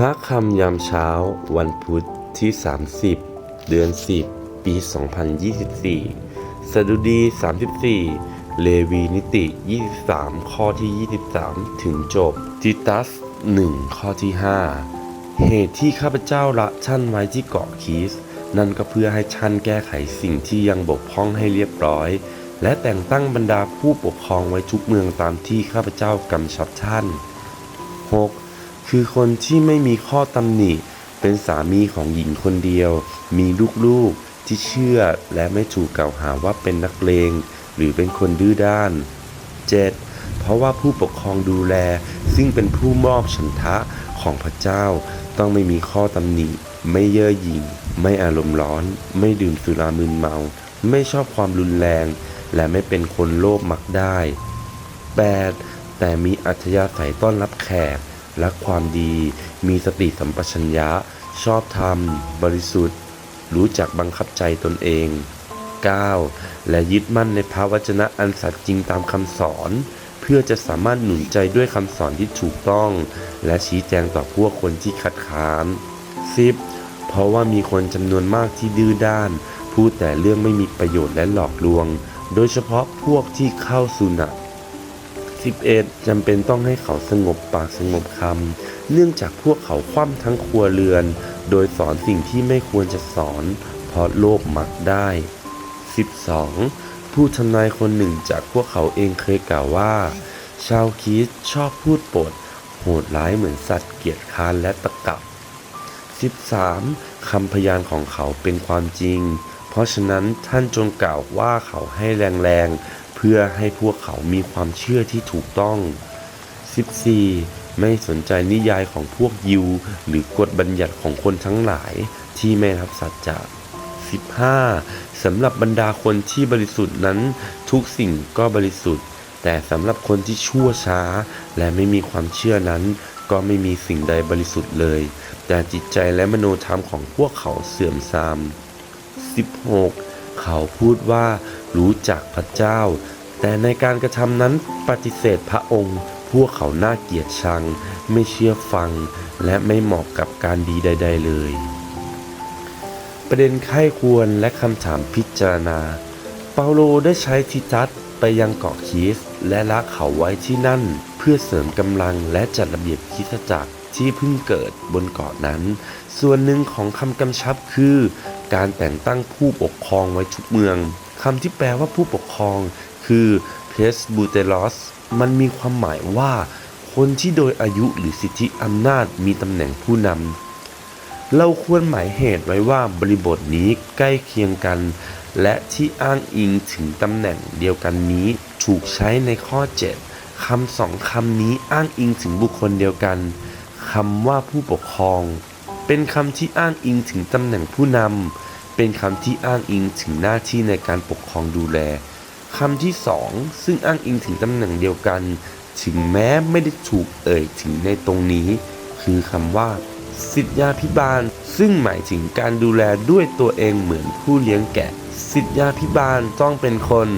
พระคำยามเช้าวันพุธที่ 30 เดือน 10 ปี 2024 สดุดี 34 เลวีนิติ 23 ข้อที่ 23 ถึงจบ ติตัส 1 ข้อที่ 5 เหตุที่ข้าพเจ้าละท่านไว้ที่เกาะคีส นั่นก็เพื่อให้ท่านแก้ไขสิ่งที่ยังบกพร่องให้เรียบร้อย และแต่งตั้งบรรดาผู้ปกครองไว้ทุกเมืองตามที่ข้าพเจ้ากำชับท่าน 6. คือคนที่ไม่มีข้อตำหนิ เป็นสามีของหญิงคนเดียว มีลูกๆที่เชื่อและไม่ถูกกล่าวหาว่าเป็นนักเลง หรือเป็นคนดื้อด้าน 7. เพราะว่าผู้ปกครองดูแล ซึ่งเป็นผู้มอบฉันทะของพระเจ้า ต้องไม่มีข้อตำหนิ ไม่เย่อหยิ่ง ไม่อารมณ์ร้อน ไม่ดื่มสุรามึนเมา ไม่ชอบความรุนแรง และไม่เป็นคนโลภมักได้ 8. แต่มีอัธยาศัยต้อนรับแขก รักความดี มีสติสัมปชัญญะ ชอบธรรม บริสุทธิ์ รู้จักบังคับใจตนเอง 9. และยึดมั่นในพระวจนะอันสัตย์จริงตามคำสอน เพื่อจะสามารถหนุนใจด้วยคำสอนที่ถูกต้อง และชี้แจงต่อพวกคนที่ขัดขาน 10. เพราะว่ามีคนจำนวนมากที่ดื้อด้าน พูดแต่เรื่องไม่มีประโยชน์และหลอกลวง โดยเฉพาะพวกที่เข้าสุนัต 11. จำเป็นต้องให้เขาสงบปากสงบคำ เนื่องจากพวกเขาคว่ำทั้งครัวเรือน โดยสอนสิ่งที่ไม่ควรจะสอน เพราะโลภมักได้ 12. ผู้ทำนายคนหนึ่งจากพวกเขาเองเคยกล่าวว่า ชาวคริสชอบพูดปด โหดร้ายเหมือนสัตว์เกียจคร้านและตะกับ 13. คำพยานของเขาเป็นความจริง เพราะฉะนั้นท่านจงกล่าวว่าเขาให้แรงๆ เพื่อให้พวกเขามีความเชื่อที่ถูกต้อง 14. ไม่สนใจนิยายของพวกยิว หรือกฎบัญญัติของคนทั้งหลายที่ไม่รับสัจจะ 15. สำหรับบรรดาคนที่บริสุทธิ์นั้น ทุกสิ่งก็บริสุทธิ์ แต่สำหรับคนที่ชั่วช้า และไม่มีความเชื่อนั้น ก็ไม่มีสิ่งใดบริสุทธิ์เลย แต่จิตใจและมโนธรรมของพวกเขาเสื่อมทราม 16. เขาพูดว่า รู้จักพระเจ้า แต่ในการกระทำนั้นปฏิเสธพระองค์ พวกเขาน่าเกียดชัง ไม่เชื่อฟัง และไม่เหมาะกับการดีใด ๆ เลย ประเด็นไข้ควรและคำถามพิจารณา เปาโลได้ใช้ทิตัสไปยังเกาะคีสและละเขาไว้ที่นั่น เพื่อเสริมกำลังและจัดระเบียบคิสตจักรที่เพิ่งเกิดบนเกาะนั้น ส่วนหนึ่งของคำกำชับคือ การแต่งตั้งผู้ปกครองไว้ทุกเมืองำที่แปลว่าผู้ปกครอง คือ presbyteros มันมีความหมายว่า คนที่โดยอายุหรือสิทธิอำนาจมีตำแหน่งผู้นำเราควรหมายเหตุไว้ว่าบริบทนี้ใกล้เคียงกัน และที่อ้างอิงถึงตำแหน่งเดียวกันนี้ถูกใช้ในข้อ 7คำสองคำนี้อ้างอิงถึงบุคคลเดียวกันคำว่าผู้ปกครอง เป็นคำที่อ้างอิงถึงตำแหน่งผู้นำ เป็นคำที่อ้างอิงถึงหน้าที่ในการปกครองดูแลคำที่สองซึ่งอ้างอิงถึงตำแหน่งเดียวกัน ถึงแม้ไม่ได้ถูกเอ่ยถึงในตรงนี้ คือคำว่า สิทธยาพิบาล ซึ่งหมายถึงการดูแลด้วยตัวเองเหมือนผู้เลี้ยงแกะ สิทธยาพิบาลต้องเป็นคน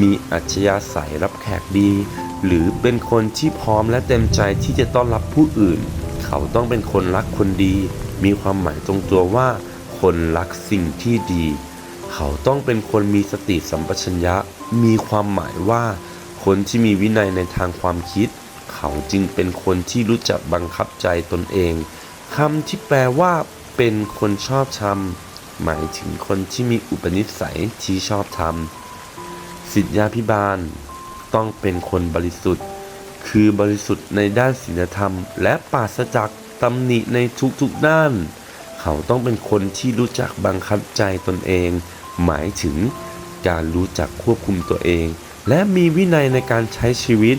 มีอัจฉริยะใสยรับแขกดี หรือเป็นคนที่พร้อมและเต็มใจที่จะต้อนรับผู้อื่น เขาต้องเป็นคนรักคนดี มีความหมายตรงตัวว่า คนรักสิ่งที่ดี เขาต้องเป็นคนมีสติสัมปชัญญะ มีความหมายว่า คนที่มีวินัยในทางความคิด เขาจึงเป็นคนที่รู้จักบังคับใจตนเองคำที่แปลว่า เป็นคนชอบธรรมหมายถึงคนที่มีอุปนิสัยที่ชอบธรรมสิทธยาพิบาล ต้องเป็นคนบริสุทธิ์ คือบริสุทธิ์ในด้านศีลธรรม และปราศจากตำหนิในทุกๆด้าน เขาต้องเป็นคนที่รู้จักบังคับใจตนเอง หมายถึงการรู้จักควบคุมตัวเอง และมีวินัยในการใช้ชีวิต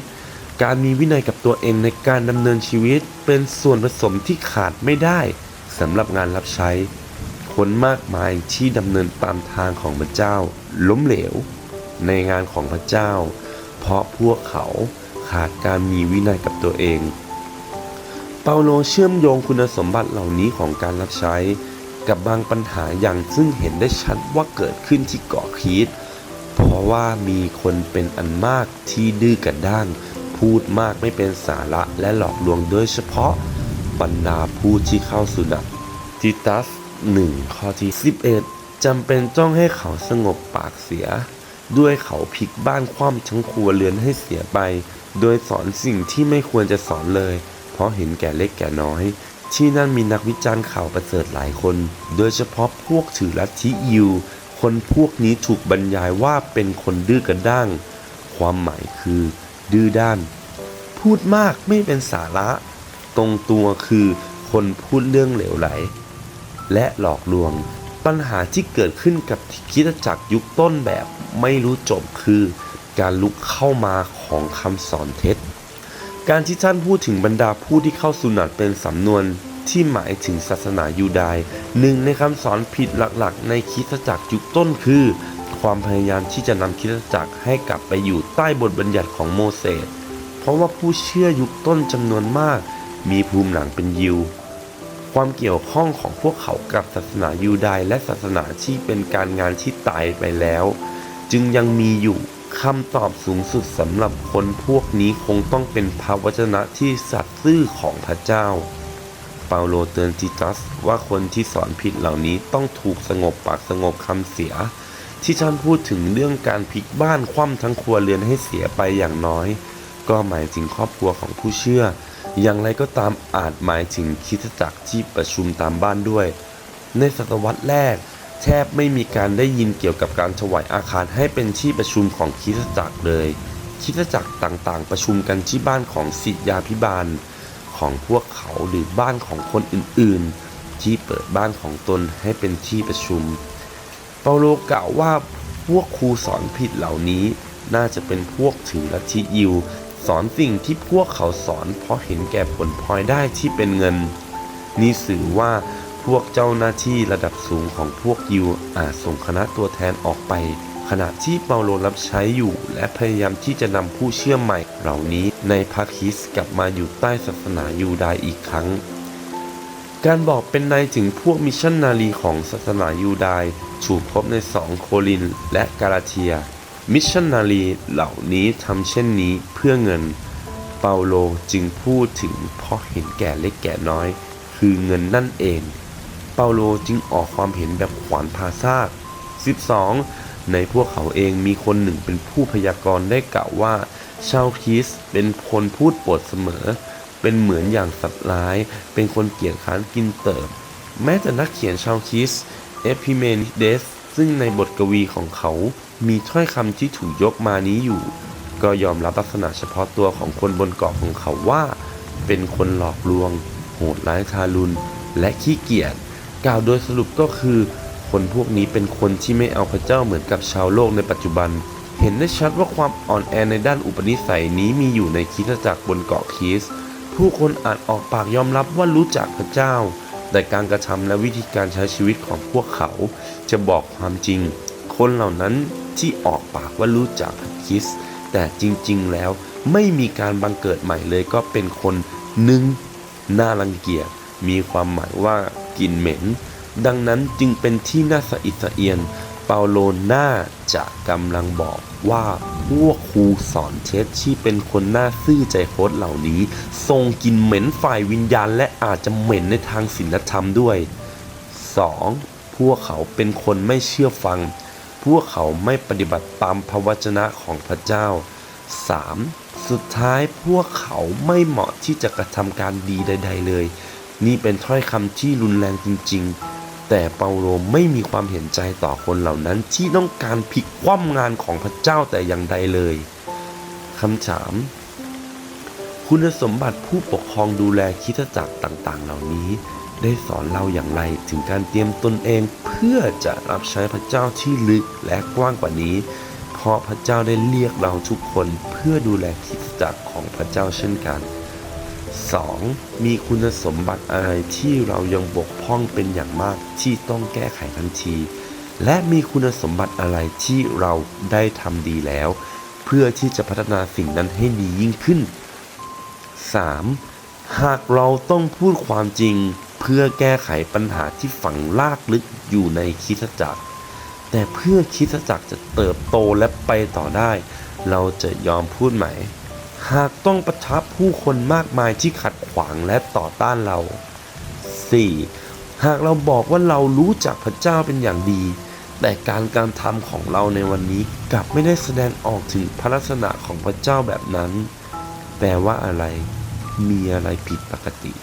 การมีวินัยกับตัวเองในการดำเนินชีวิต เป็นส่วนผสมที่ขาดไม่ได้สำหรับงานรับใช้ คนมากมายที่ดำเนินตามทางของพระเจ้า ล้มเหลว ในงานของพระเจ้า เพราะพวกเขาขาดการมีวินัยกับตัวเอง เปาโลเชื่อมโยงคุณสมบัติเหล่านี้ของการรับใช้ กับบางปัญหาอย่างซึ่งเห็นได้ชัดว่าเกิดขึ้นที่เกาะครีตเพราะว่ามีคนเป็นอันมากที่ดื้อกระด้าง พูดมากไม่เป็นสาระและหลอกลวงโดยเฉพาะบรรดาผู้ที่เข้าสุนัขติตัสหนึ่งข้อที่11จำเป็นต้องให้เขาสงบปากเสีย ด้วยเขาพลิกบ้านคว่ำทั้งครัวเรือนให้เสียไป โดยสอนสิ่งที่ไม่ควรจะสอนเลย ราะเห็นแก่เล็กแก่น้อย ที่นั่นมีนักวิจารณ์ข่าวประเสริฐหลายคน โดยเฉพาะพวกถือลัทธิยิว คนพวกนี้ถูกบรรยายว่าเป็นคนดื้อกระด้าง ความหมายคือ ดื้อด้าน พูดมากไม่เป็นสาระ ตรงตัวคือคนพูดเรื่องเหลวไหล และหลอกลวง ปัญหาที่เกิดขึ้นกับคิดจักรยุคต้นแบบไม่รู้จบคือ การลุกเข้ามาของคำสอนเท็จ การที่ท่านพูดถึงบรรดาผู้ที่เข้าสุนัตเป็นสำนวนที่หมายถึงศาสนายูดายหนึ่งในคำสอนผิดหลักๆ ในคริสตจักรยุคต้นคือ ความพยายามที่จะนำคริสตจักรให้กลับไปอยู่ใต้บทบัญญัติของโมเสสเพราะว่าผู้เชื่อยุคต้นจำนวนมาก มีภูมิหลังเป็นยิว ความเกี่ยวข้องของพวกเขากับศาสนายูดายและศาสนาที่เป็นการงานที่ตายไปแล้ว จึงยังมีอยู่ คำตอบสูงสุดสำหรับคนพวกนี้คงต้องเป็นพระวจนะที่สัตย์ซื่อของพระเจ้า เปาโลเตือนติตัสว่าคนที่สอนผิดเหล่านี้ต้องถูกสงบปากสงบคำเสีย ที่ท่านพูดถึงเรื่องการพลิกบ้านคว่ำทั้งครัวเรือนให้เสียไปอย่างน้อย ก็หมายถึงครอบครัวของผู้เชื่อ อย่างไรก็ตามอาจหมายถึงคริสตจักรที่ประชุมตามบ้านด้วย ในศตวรรษแรก แทบไม่มีการได้ยินเกี่ยวกับการถวายอาคารให้เป็นที่ประชุมของคริสตจักรเลยคริสตจักรต่างๆ ประชุมกันที่บ้านของศิษยาพิบาลของพวกเขาหรือบ้านของคนอื่นๆ ที่เปิดบ้านของตนให้เป็นที่ประชุม เปาโลกล่าวว่าพวกครูสอนผิดเหล่านี้น่าจะเป็นพวกถือลัทธิยิว สอนสิ่งที่พวกเขาสอนเพราะเห็นแก่ผลพลอยได้ที่เป็นเงิน นี่สื่อว่า วกเจ้าหน้าที่ระดับสูงของพวกยิวอาจส่งคณะตัวแทนออกไป ขณะที่เปาโลรับใช้อยู่ และพยายามที่จะนำผู้เชื่อใหม่ เหล่านี้ในพระคริสต์กลับมาอยู่ใต้ศาสนายูดายอีกครั้ง การบอกเป็นในถึงพวกมิชชันนารีของศาสนายูดายถูกพบในสองโครินและกาลาเทีย มิชชันนารีเหล่านี้ทำเช่นนี้เพื่อเงิน เปาโลจึงพูดถึงเพราะเห็นแก่เล็กแก่น้อย คือเงินนั่นเอง เปาโลจึงออกความเห็นแบบขวานพาซาก 12. ในพวกเขาเองมีคนหนึ่งเป็นผู้พยากรณ์ได้กล่าวว่า ชาวคริสเป็นคนพูดปดเสมอ เป็นเหมือนอย่างสัตว์ร้าย เป็นคนเกียจค้านกินเติบ แม้แต่นักเขียนชาวคริสเอพิเมนิเดสซึ่งในบทกวีของเขามีถ้อยคำที่ถูกยกมานี้อยู่ ก็ยอมรับลักษณะเฉพาะตัวของคนบนเกาะของเขาว่า เป็นคนหลอกลวง โหดร้ายทารุณและขี้เกียจ กล่าวโดยสรุปก็คือ คนพวกนี้เป็นคนที่ไม่เอาพระเจ้าเหมือนกับชาวโลกในปัจจุบัน เห็นได้ชัดว่าความอ่อนแอในด้านอุปนิสัยนี้มีอยู่ในคิสจักรบนเกาะคิส ผู้คนอาจออกปากยอมรับว่ารู้จักพระเจ้า แต่การกระทำและวิธีการใช้ชีวิตของพวกเขา จะบอกความจริง คนเหล่านั้นที่ออกปากว่ารู้จักพระคริสต์แต่จริงๆแล้วไม่มีการบังเกิดใหม่เลยก็เป็นคนหนึ่งน่ารังเกียจมีความหมายว่า กลิ่นเหม็น ดังนั้นจึงเป็นที่น่าสะอิดสะเอียน เปาโลน่าจะกำลังบอกว่าพวกครูสอนเท็จที่เป็นคนน่าซื่อใจโคตรเหล่านี้ทรงกลิ่นเหม็นฝ่ายวิญญาณและอาจจะเหม็นในทางศีลธรรมด้วย 2. พวกเขาเป็นคนไม่เชื่อฟัง พวกเขาไม่ปฏิบัติตามพระวจนะของพระเจ้า 3. สุดท้ายพวกเขาไม่เหมาะที่จะกระทำการดีใด ๆ เลย นี่เป็นถ้อยคำที่รุนแรงจริง ๆ แต่เปาโลไม่มีความเห็นใจต่อคนเหล่านั้นที่ต้องการพลิกคว่ำงานของพระเจ้าแต่อย่างใดเลยคำถาม คุณสมบัติผู้ปกครองดูแลคริสตจักรต่างๆ เหล่านี้ ได้สอนเราอย่างไรถึงการเตรียมตนเองเพื่อจะรับใช้พระเจ้าที่ลึกและกว้างกว่านี้ เพราะพระเจ้าได้เรียกเราทุกคนเพื่อดูแลคริสตจักรของพระเจ้าเช่นกัน 2. มีคุณสมบัติอะไรที่เรายังบกพร่องเป็นอย่างมากที่ต้องแก้ไขทันที และมีคุณสมบัติอะไรที่เราได้ทำดีแล้ว เพื่อที่จะพัฒนาสิ่งนั้นให้ดียิ่งขึ้น 3. หากเราต้องพูดความจริงเพื่อแก้ไขปัญหาที่ฝังลากลึกอยู่ในคริสตจักร แต่เพื่อคริสตจักรจะเติบโตและไปต่อได้ เราจะยอมพูดไหม หากต้องประทับผู้คนมากมายที่ขัดขวางและต่อต้านเรา 4. หากเราบอกว่าเรารู้จักพระเจ้าเป็นอย่างดี แต่การการทำของเราในวันนี้กลับไม่ได้แสดงออกถึงพระลักษณะของพระเจ้าแบบนั้น แปลว่าอะไร มีอะไรผิดปกติ